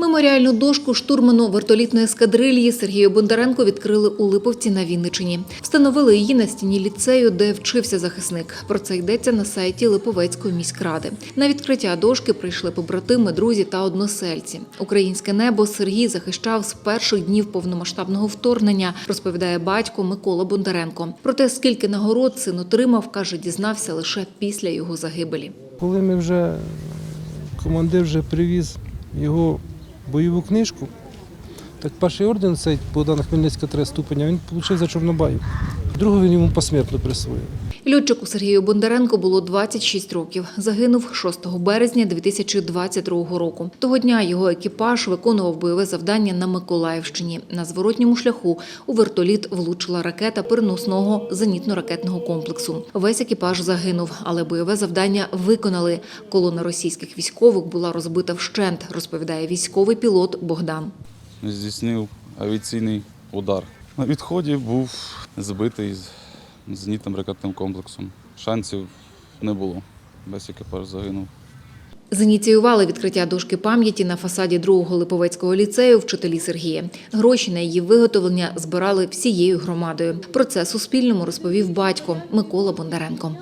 Меморіальну дошку штурману вертолітної ескадрильї Сергію Бондаренко відкрили у Липовці на Вінничині. Встановили її на стіні ліцею, де вчився захисник. Про це йдеться на сайті Липовецької міськради. На відкриття дошки прийшли побратими, друзі та односельці. Українське небо Сергій захищав з перших днів повномасштабного вторгнення, розповідає батько Микола Бондаренко. Про те, скільки нагород син отримав, каже, дізнався лише після його загибелі. Коли ми вже командир вже привіз його бойову книжку, так перший орден цей Богдана Хмельницька три ступеня, він отримав за Чорнобаю. Другого він йому посмертно присвоїв. Льотчику Сергію Бондаренко було 26 років. Загинув 6 березня 2022 року. Того дня його екіпаж виконував бойове завдання на Миколаївщині. На зворотньому шляху у вертоліт влучила ракета переносного зенітно-ракетного комплексу. Весь екіпаж загинув, але бойове завдання виконали. Колона російських військових була розбита вщент, розповідає військовий пілот Богдан. здійснив авіаційний удар. На відході був збитий з знітним ракетним комплексом. Шансів не було. Весь екіпаж загинув. Зініціювали відкриття дошки пам'яті на фасаді другого Липовецького ліцею вчителі Сергія. Гроші на її виготовлення збирали всією громадою. Про це Суспільному розповів батько Микола Бондаренко.